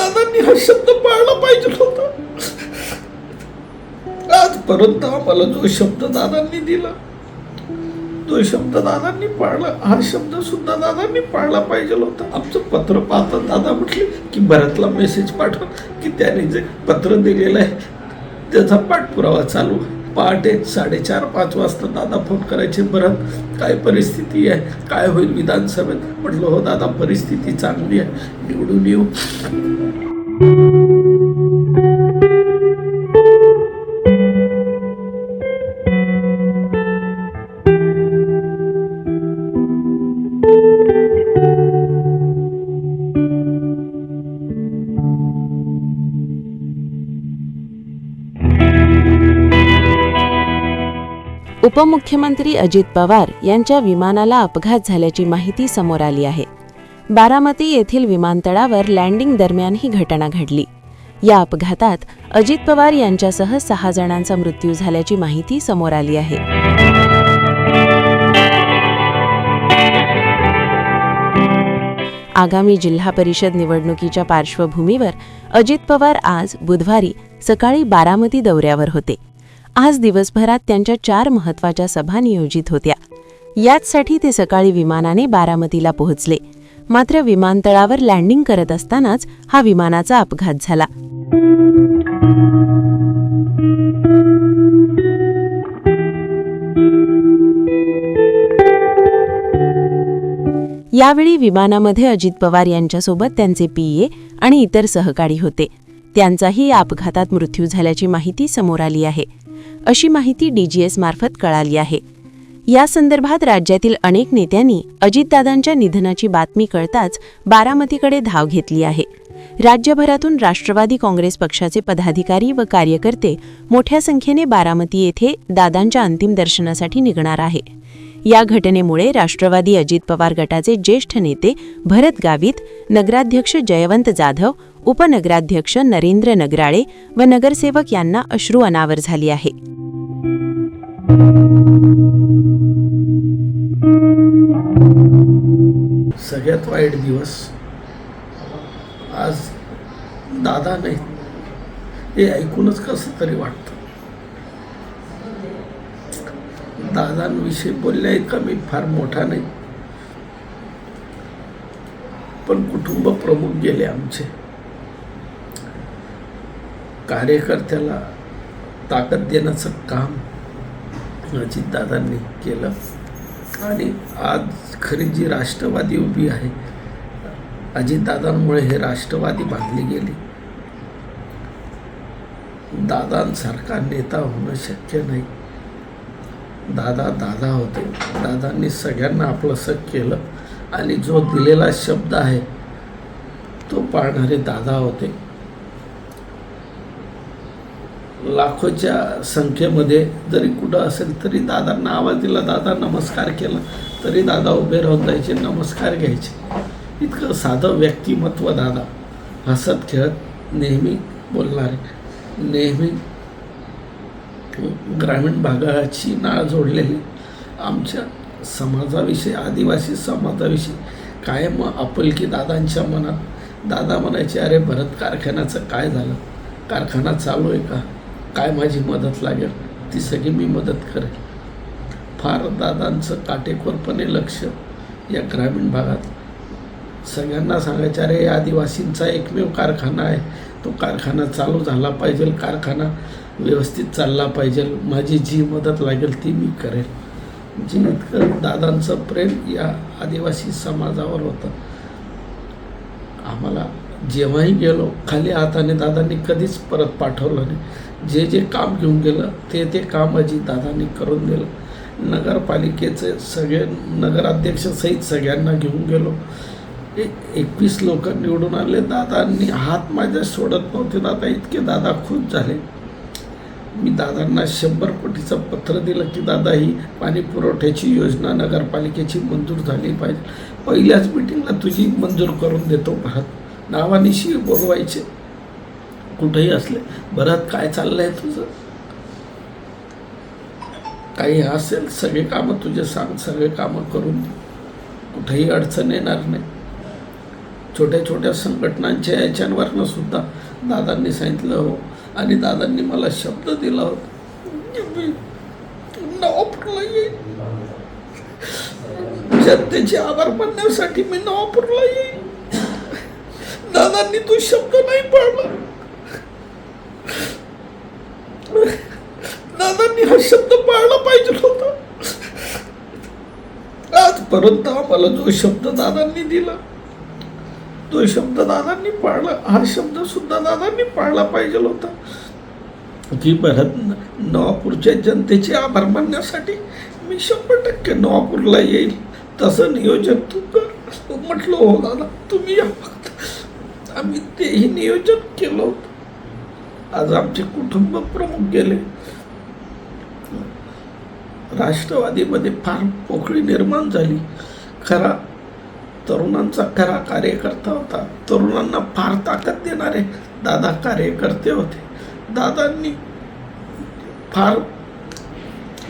दादांनी हा शब्द पाळला पाहिजे होता. आजपर्यंत आम्हाला जो शब्द दादांनी दिला तो शब्द दादांनी पाळला हा शब्द सुद्धा दादांनी पाळला पाहिजे होता. आमचं पत्र पाहता दादा म्हटले की भरतला मेसेज पाठव की त्याने जे पत्र दिलेलं आहे त्याचा पाठपुरावा चालू आहे. पहाटे साडेचार पाच वाजता दादा फोन करायचे बरं काय परिस्थिती आहे? काय होईल विधानसभेत? म्हटलं हो दादा परिस्थिती चांगली आहे. निवडून येऊ. उपमुख्यमंत्री अजित पवार यांच्या विमानाला अपघात झाल्याची माहिती समोर आली आहे. बारामती येथील विमानतळावर लँडिंग दरम्यान ही घटना घडली. या अपघातात अजित पवार यांच्यासह सहा जणांचा मृत्यू झाल्याची माहिती समोर आली आहे. आगामी जिल्हा परिषद निवडणुकीच्या पार्श्वभूमीवर अजित पवार आज बुधवारी सकाळी बारामती दौऱ्यावर होते. आज दिवसभरात त्यांच्या चार महत्त्वाच्या सभा नियोजित होत्या. याचसाठी ते सकाळी विमानाने बारामतीला पोहोचले. मात्र विमानतळावर लँडिंग करत असतानाच हा विमानाचा अपघात झाला. यावेळी विमानामध्ये अजित पवार यांच्यासोबत त्यांचे पीए आणि इतर सहकारी होते. त्यांचाही या अपघातात मृत्यू झाल्याची माहिती समोर आली आहे. अशी माहिती डीजीएस मार्फत कळाली आहे. या संदर्भात राज्यातील अनेक नेत्यांनी अजितदादांच्या निधनाची बातमी कळताच बारामतीकडे धाव घेतली आहे. राज्यभरातून राष्ट्रवादी काँग्रेस पक्षाचे पदाधिकारी व कार्यकर्ते मोठ्या संख्येने बारामती येथे दादांच्या अंतिम दर्शनासाठी निघणार आहे. या घटनेमुळे राष्ट्रवादी अजित पवार गटाचे ज्येष्ठ नेते भरत गावित नगराध्यक्ष जयवंत जाधव उपनगराध्यक्ष नरेंद्र नगराळे व नगरसेवक यांना अश्रू अनावर झाली आहे. सगळ्यात वाईट दिवस आज दादा नाही. हे ऐकूनच कसं तरी वाटतं. दादांविषयी बोलल्या इतका मी फार मोठा नाही. पण कुटुंब प्रमुख गेले आमचे. कार्यकर्त्याला ताकद देण्याचं काम अजितदादांनी केलं. आणि आज खरी जी राष्ट्रवादी उभी आहे अजितदादांमुळे हे राष्ट्रवादी बांधली गेली. दादांसारखा नेता होणं शक्य नाही. दादा दादा होते. दादांनी सगळ्यांना आपलंसं केलं आणि जो दिलेला शब्द आहे तो पाळणारे दादा होते. लाखोच्या संख्येमध्ये जरी कुठं असेल तरी दादांना आवाज दिला दादा नमस्कार केला तरी दादा उभे राहून जायचे नमस्कार घ्यायचे. इतकं साधं व्यक्तिमत्व दादा. हसत खेळत नेहमी बोलणारे. नेहमी ग्रामीण भागाची नाळ जोडलेली. आमच्या समाजाविषयी आदिवासी समाजाविषयी कायम आपुलकी दादांच्या मनात. दादा म्हणायचे अरे भरत कारखान्याचं काय झालं? कारखाना चालू आहे का? काय माझी मदत लागेल ती सगळी मी मदत करेल. फार दादांचं काटेकोरपणे लक्ष या ग्रामीण भागात. सगळ्यांना सांगायचं अरे या आदिवासींचा एकमेव कारखाना आहे. तो कारखाना चालू झाला पाहिजे कारखाना व्यवस्थित चालला पाहिजे. माझी जी मदत लागेल ती मी करेल. जी इतकं दादांचं प्रेम या आदिवासी समाजावर होतं. आम्हाला जेव्हाही गेलो खाली हाताने दादांनी कधीच परत पाठवलं नाही. जे जे काम घेऊन गेलं ते ते काम अजित दादांनी करून दिलं. नगरपालिकेचे सगळे नगराध्यक्षसहित सगळ्यांना घेऊन गेलो. एकवीस लोक निवडून आले. दादांनी हात माझ्या सोडत नव्हते. दादा इतके दादा खुश झाले. मी दादांना शंभर कोटीचं पत्र दिलं की दादा ही पाणी पुरवठ्याची योजना नगरपालिकेची मंजूर झाली पाहिजे. पहिल्याच मिटिंगला तुझी मंजूर करून देतो. भारत नावानिशी बोलवायचे. कुठेही असले बरात काय चाललंय तुझं? काही असेल सगळे कामं तुझे सांग सगळे कामं करून कुठेही अडचण येणार नाही. छोट्या छोट्या संघटनांच्या याच्यांवरनं सुद्धा दादांनी सांगितलं हो. आणि दादांनी मला शब्द दिला होता. येईल जनतेचे आभार मानण्यासाठी मी नवापूरला येईल दादांनी तो शब्द नाही पाळला दादांनी हा शब्द पाळला पाहिजे होता. आजपर्यंत आम्हाला जो शब्द दादांनी दिला तो शब्द दादांनी पाळला हा शब्द सुद्धा दादांनी पाळला पाहिजे होता. की परत नवापूरच्या जनतेचे आभार मानण्यासाठी मी शंभर टक्के नवापूरला येईल. तसं नियोजन तू कर. म्हटलं हो दादा तुम्ही या फक्त. आम्ही तेही नियोजन केलं होतं. आज आमचे कुटुंब प्रमुख गेले. राष्ट्रवादीमध्ये फार पोकळी निर्माण झाली. खरा तरुणांचा खरा कार्यकर्ता होता. तरुणांना फार ताकद देणारे दादा कार्यकर्ते होते. दादांनी फार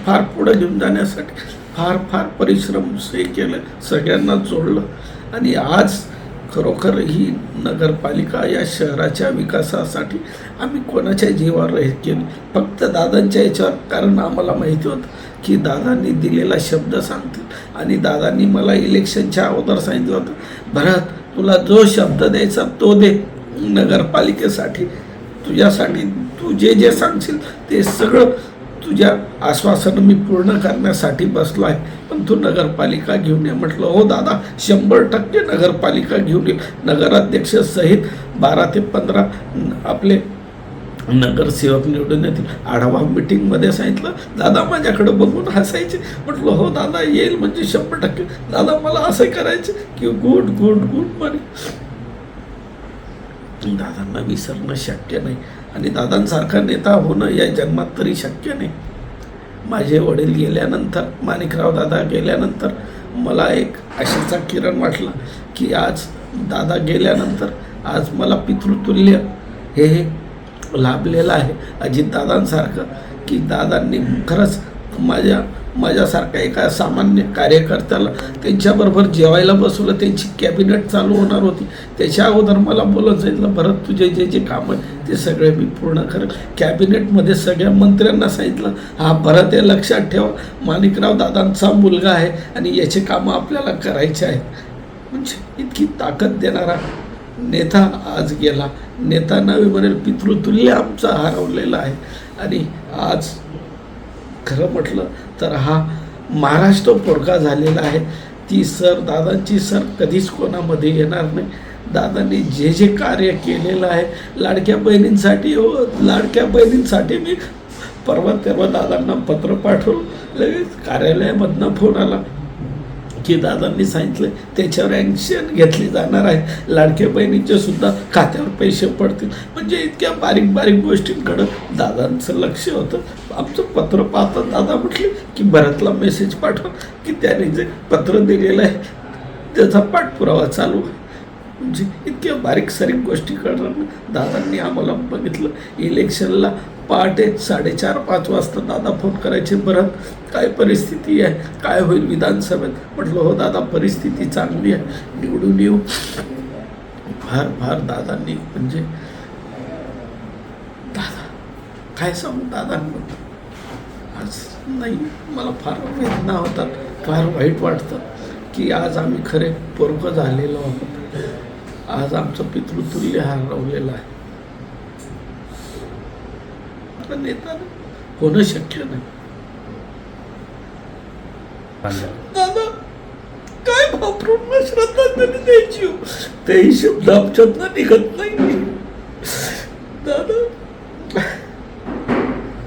फार पुढे घेऊन जाण्यासाठी फार फार परिश्रम हे केलं सगळ्यांना जोडलं. आणि आज खरोखर ही नगरपालिका या शहराच्या विकासासाठी आम्ही कोणाच्या जीवावर हे केली फक्त दादांच्या याच्यावर. कारण आम्हाला माहिती होतं की दादांनी दिलेला शब्द सांगतील. आणि दादांनी मला इलेक्शनच्या अगोदर सांगितलं होतं भरत तुला जो शब्द द्यायचा तो दे नगरपालिकेसाठी. तुझ्यासाठी तू जे जे सांगशील ते सगळं तुझ्या आश्वासन मी पूर्ण करण्यासाठी बसलो आहे. पण तू नगरपालिका घेऊन ये. म्हटलं हो दादा शंभर टक्के नगरपालिका घेऊन येईल नगराध्यक्ष सहित बारा ते पंधरा आपले नगरसेवक निवडून येतील. आढावा मिटिंगमध्ये सांगितलं दादा माझ्याकडे बघून हसायचे. म्हटलं हो दादा येईल म्हणजे शंभर टक्के. दादा मला असं करायचं. की गुड गुड गुड म्हणे दादांना विसरणं शक्य नाही. आणि दादांसारखा नेता होणं या जन्मात तरी शक्य नाही. माझे वडील गेल्यानंतर माणिकराव दादा गेल्यानंतर मला एक आशेचा किरण वाटला की आज दादा गेल्यानंतर आज मला पितृतुल्य हे लाभलेलं आहे. अजितदादांसारखं की दादांनी खरंच माझ्या माझ्यासारखा एका सामान्य कार्यकर्त्याला त्यांच्याबरोबर जेवायला बसवलं त्यांची कॅबिनेट चालू होणार होती. त्याच्या अगोदर मला बोलत सांगितलं भरत तुझे जे जे काम आहे ते सगळे मी पूर्ण कर कॅबिनेटमध्ये सगळ्या मंत्र्यांना सांगितलं हा भरत हे लक्षात ठेवा. माणिकराव दादांचा मुलगा आहे आणि याचे कामं आपल्याला करायचे आहेत. म्हणजे इतकी ताकद देणारा नेता आज गेला. नेता नवी म्हणेल पितृतुल्य आमचा हरवलेला आहे. आणि आज खरं म्हटलं तर हा महाराष्ट्र पोरका झालेला आहे. ती सर दादांची सर कधीच कोणामध्ये येणार नाही. दादांनी जे जे कार्य केलेलं आहे लाडक्या बहिणींसाठी हो लाडक्या बहिणींसाठी मी परवा तेव्हा दादांना पत्र पाठवलं. लगेच कार्यालयामधनं फोन आला की दादांनी सांगितलं त्याच्यावर ॲक्शन घेतली जाणार आहे. लाडक्या बहिणींचे सुद्धा खात्यावर पैसे पडतील. म्हणजे इतक्या बारीक बारीक गोष्टींकडं दादांचं लक्ष होतं. आमचं पत्र पाहता दादा म्हटले की भरतला मेसेज पाठवा की त्याने जे पत्र दिलेलं आहे त्याचा पाठपुरावा चालू आहे. म्हणजे इतक्या बारीक सारीक गोष्टी करणार दादांनी आम्हाला बघितलं इलेक्शनला पहाटे साडेचार पाच वाजता दादा फोन करायचे बरं काय परिस्थिती आहे? काय होईल विधानसभेत? म्हटलं हो दादा परिस्थिती चांगली आहे. निवडून येऊ. फार फार दादांनी म्हणजे काय सांगू दादांबद्दल? आज नाही मला फार वेदना होतात फार वाईट वाटतं की आज आम्ही खरे पोरग झालेलो आहोत. आज आमचं पितृतुल्य हरवलेलं आहे. आता नेता होणं शक्य नाही. दादा काय वापरून श्रद्धांजली द्यायची? तेही शब्द आमच्यातनं निघत नाही.